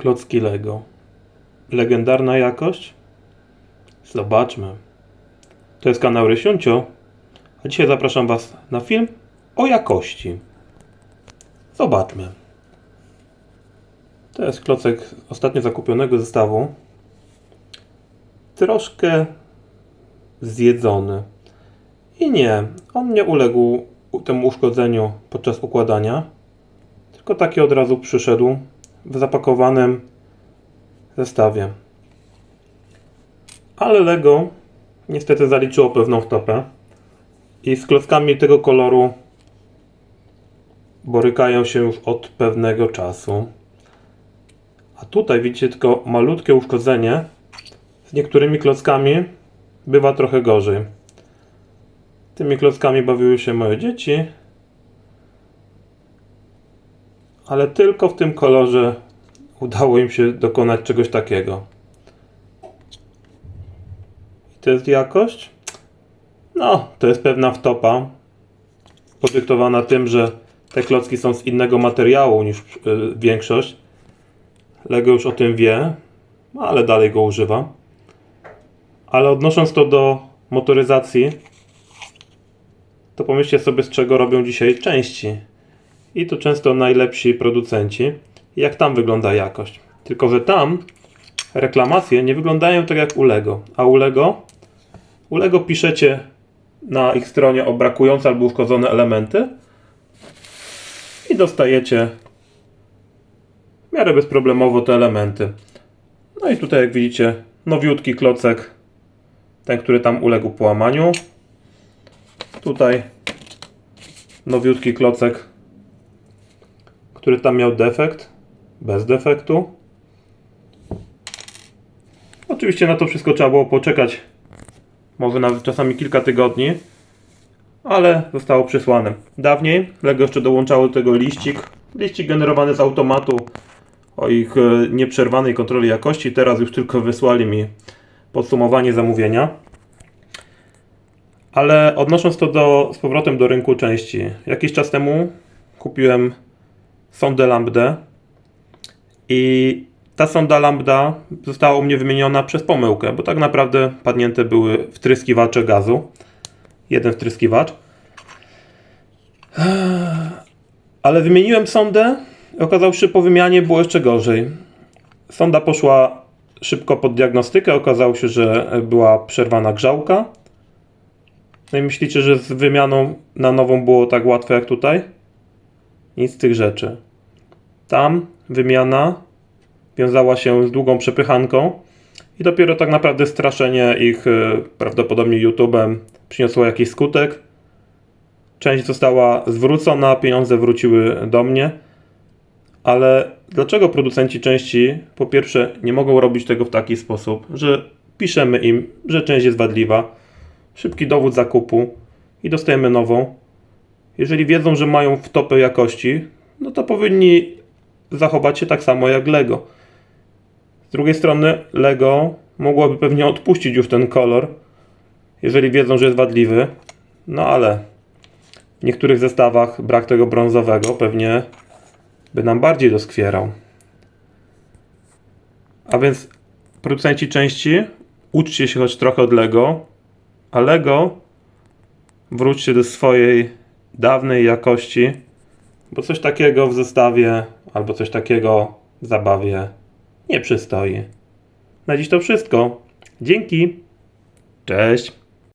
Klocki Lego. Legendarna jakość? Zobaczmy. To jest kanał Rysiuncio, a dzisiaj zapraszam Was na film o jakości. Zobaczmy. To jest klocek ostatnio zakupionego zestawu. Troszkę zjedzony. I nie, on nie uległ temu uszkodzeniu podczas układania, tylko taki od razu przyszedł w zapakowanym zestawie. Ale Lego niestety zaliczyło pewną wtopę i z klockami tego koloru borykają się już od pewnego czasu. A tutaj widzicie tylko malutkie uszkodzenie. Z niektórymi klockami bywa trochę gorzej. Tymi klockami bawiły się moje dzieci. Ale tylko w tym kolorze udało im się dokonać czegoś takiego. I to jest jakość? No, to jest pewna wtopa. Podyktowana tym, że te klocki są z innego materiału niż y, większość. Lego już o tym wie, ale dalej go używa. Ale odnosząc to do motoryzacji, to pomyślcie sobie, z czego robią dzisiaj części. I to często najlepsi producenci. Jak tam wygląda jakość. Tylko, że tam reklamacje nie wyglądają tak jak u Lego. A u Lego? U Lego piszecie na ich stronie o brakujące albo uszkodzone elementy i dostajecie w miarę bezproblemowo te elementy. No i tutaj jak widzicie nowiutki klocek, ten, który tam uległ połamaniu. Tutaj nowiutki klocek, który tam miał defekt, bez defektu. Oczywiście na to wszystko trzeba było poczekać, może nawet czasami kilka tygodni, ale zostało przysłane. Dawniej Lego jeszcze dołączało do tego liścik, liścik generowany z automatu o ich e, nieprzerwanej kontroli jakości. Teraz już tylko wysłali mi podsumowanie zamówienia. Ale odnosząc to do, z powrotem do rynku części. Jakiś czas temu kupiłem sondę Lambda i ta sonda Lambda została u mnie wymieniona przez pomyłkę, bo tak naprawdę padnięte były wtryskiwacze gazu. Jeden wtryskiwacz. Ale wymieniłem sondę okazało się, po wymianie było jeszcze gorzej. Sonda poszła szybko pod diagnostykę, okazało się, że była przerwana grzałka. No i myślicie, że z wymianą na nową było tak łatwo jak tutaj? Nic z tych rzeczy. Tam wymiana wiązała się z długą przepychanką i dopiero tak naprawdę straszenie ich e, prawdopodobnie YouTube'em przyniosło jakiś skutek. Część została zwrócona, pieniądze wróciły do mnie. Ale dlaczego producenci części po pierwsze nie mogą robić tego w taki sposób, że piszemy im, że część jest wadliwa, szybki dowód zakupu i dostajemy nową. Jeżeli wiedzą, że mają wtopę jakości, no to powinni zachować się tak samo jak Lego. Z drugiej strony Lego mogłoby pewnie odpuścić już ten kolor, jeżeli wiedzą, że jest wadliwy. No ale w niektórych zestawach brak tego brązowego pewnie by nam bardziej doskwierał. A więc producenci części, uczcie się choć trochę od Lego, a Lego wróćcie do swojej dawnej jakości, bo coś takiego w zestawie albo coś takiego w zabawie nie przystoi. Na dziś to wszystko. Dzięki. Cześć.